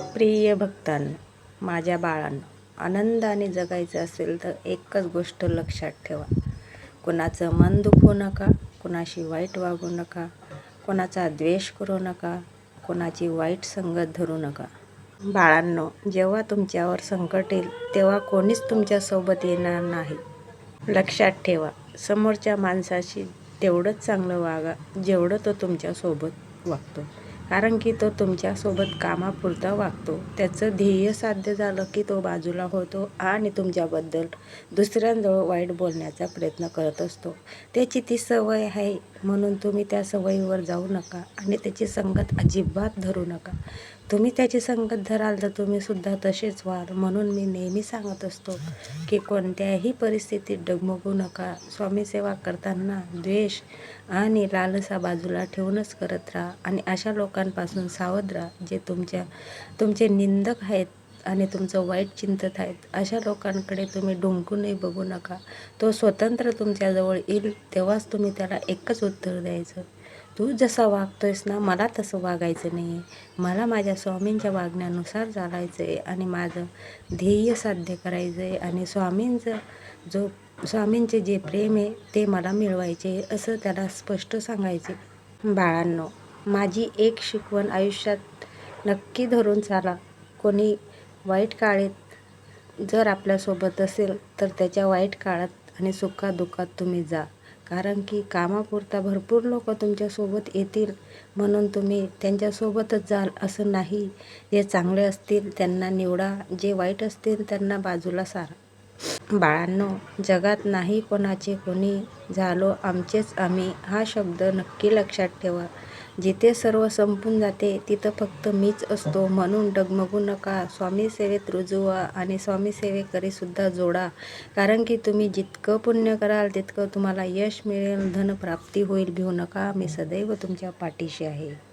प्रिय भक्तांनो माझ्या बाळांनो आनंदाने जगायचं असेल तर एकच गोष्ट लक्षात ठेवा. कुणाचं मन दुखवू नका कुणाशी वाईट वागू नका कोणाचा द्वेष करू नका कोणाची वाईट संगत धरू नका. बाळांनो जेव्हा तुमच्यावर संकट येईल तेव्हा कोणीच तुमच्यासोबत येणार नाही. लक्षात ठेवा समोरच्या माणसाशी तेवढंच चांगलं वागा जेवढं तो तुमच्यासोबत वागतो. कारण की तो तुमच्यासोबत कामापुरता वागतो. त्याचं ध्येय साध्य झालं की तो बाजूला होतो आणि तुमच्याबद्दल दुसऱ्यांजवळ वाईट बोलण्याचा प्रयत्न करत असतो. त्याची ती सवय आहे म्हणून तुम्ही त्या सवयीवर जाऊ नका आणि त्याची संगत अजिबात धरू नका. तुम्ही त्याची संगत धराल तर तुम्हीसुद्धा तसेच व्हाल. म्हणून मी नेहमी सांगत असतो की कोणत्याही परिस्थितीत डगमगू नका. स्वामीसेवा करताना द्वेष आणि लालसा बाजूला ठेवूनच करत राहा आणि अशा लोकांपासून सावध राहा जे तुमच्या तुमचे निंदक आहेत आणि तुमचं वाईट चिंतत आहेत. अशा लोकांकडे तुम्ही डुंकूनही बघू नका. तो स्वतंत्र तुमच्याजवळ येईल तेव्हाच तुम्ही त्याला एकच उत्तर द्यायचं. तू जसा वागतोयस ना मला तसं वागायचं नाही आहे मला माझ्या स्वामींच्या वागण्यानुसार चालायचं आहे आणि माझं ध्येय साध्य करायचं आहे आणि स्वामींचं जो स्वामींचे जे प्रेम आहे ते मला मिळवायचे असं त्याला स्पष्ट सांगायचे बाळांनो माझी एक शिकवण आयुष्यात नक्की धरून चाला. कोणी वाईट काळेत जर आपल्यासोबत असेल तर त्याच्या वाईट काळात आणि सुखादुःखात तुम्ही जा. कारण की कामापुरता भरपूर लोक तुमच्यासोबत येतील म्हणून तुम्ही त्यांच्यासोबतच जाल असं नाही. जे चांगले असतील त्यांना निवडा जे वाईट असतील त्यांना बाजूला सारा. बाळांनो जगात नाही कोणाचे कोणी झालो आमचेच आम्ही. हा शब्द नक्की लक्षात ठेवा. जिथे सर्व संपून जाते तिथं फक्त मीच असतो. म्हणून डगमगू नका. स्वामी सेवेत रुजू व्हा आणि स्वामी सेवेकरीसुद्धा जोडा. कारण की तुम्ही जितकं पुण्य कराल तितकं तुम्हाला यश मिळेल. धनप्राप्ती होईल. भिवू नका. मी सदैव तुमच्या पाठीशी आहे.